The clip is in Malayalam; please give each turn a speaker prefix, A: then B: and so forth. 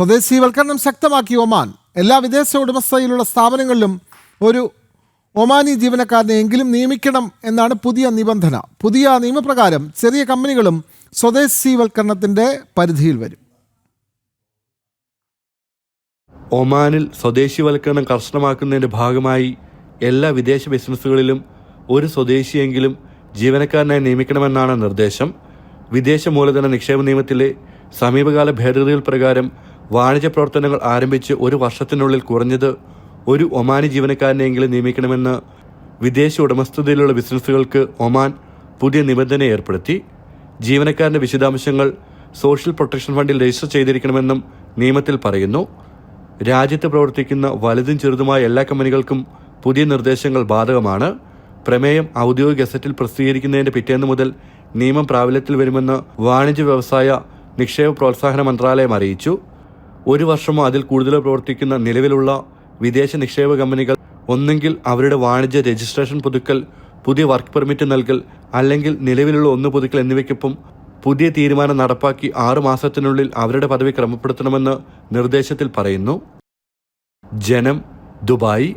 A: സ്വദേശീവൽക്കരണം ശക്തമാക്കി ഒമാൻ. എല്ലാ വിദേശ ഉടമസ്ഥയിലുള്ള സ്ഥാപനങ്ങളിലും ഒരു ഒമാനി ജീവനക്കാരനെ എങ്കിലും നിയമിക്കണം എന്നാണ് പുതിയ നിബന്ധന. പുതിയ നിയമപ്രകാരം ചെറിയ കമ്പനികളും സ്വദേശീവൽക്കരണത്തിന്റെ പരിധിയിൽ വരും.
B: ഒമാനിൽ സ്വദേശിവൽക്കരണം കർശനമാക്കുന്നതിന്റെ ഭാഗമായി എല്ലാ വിദേശ ബിസിനസ്സുകളിലും ഒരു സ്വദേശിയെങ്കിലും ജീവനക്കാരനായി നിയമിക്കണമെന്നാണ് നിർദ്ദേശം. വിദേശ മൂലധന നിക്ഷേപ നിയമത്തിലെ സമീപകാല ഭേദഗതികൾ പ്രകാരം വാണിജ്യ പ്രവർത്തനങ്ങൾ ആരംഭിച്ച് ഒരു വർഷത്തിനുള്ളിൽ കുറഞ്ഞത് ഒരു ഒമാനി ജീവനക്കാരനെങ്കിലും നിയമിക്കണമെന്ന് വിദേശ ഉടമസ്ഥതയിലുള്ള ബിസിനസ്സുകൾക്ക് ഒമാൻ പുതിയ നിബന്ധന ഏർപ്പെടുത്തി. ജീവനക്കാരന്റെ വിശദാംശങ്ങൾ സോഷ്യൽ പ്രൊട്ടക്ഷൻ ഫണ്ടിൽ രജിസ്റ്റർ ചെയ്തിരിക്കണമെന്നും നിയമത്തിൽ പറയുന്നു. രാജ്യത്ത് പ്രവർത്തിക്കുന്ന വലുതും ചെറുതുമായ എല്ലാ കമ്പനികൾക്കും പുതിയ നിർദ്ദേശങ്ങൾ ബാധകമാണ്. പ്രമേയം ഔദ്യോഗിക ഗസറ്റിൽ പ്രസിദ്ധീകരിക്കുന്നതിന്റെ പിറ്റേന്ന് മുതൽ നിയമം പ്രാബല്യത്തിൽ വരുമെന്ന് വാണിജ്യ വ്യവസായ നിക്ഷേപ പ്രോത്സാഹന മന്ത്രാലയം അറിയിച്ചു. ഒരു വർഷമോ അതിൽ കൂടുതലോ പ്രവർത്തിക്കുന്ന നിലവിലുള്ള വിദേശ നിക്ഷേപ കമ്പനികൾ ഒന്നെങ്കിൽ അവരുടെ വാണിജ്യ രജിസ്ട്രേഷൻ പുതുക്കൽ പുതിയ വർക്ക് പെർമിറ്റ് നൽകൽ അല്ലെങ്കിൽ നിലവിലുള്ള ഒന്ന് പുതുക്കൽ എന്നിവയ്ക്കൊപ്പം പുതിയ തീരുമാനം നടപ്പാക്കി ആറു മാസത്തിനുള്ളിൽ അവരുടെ പദവി ക്രമപ്പെടുത്തണമെന്ന് നിർദ്ദേശത്തിൽ പറയുന്നു. ജനം ദുബായ്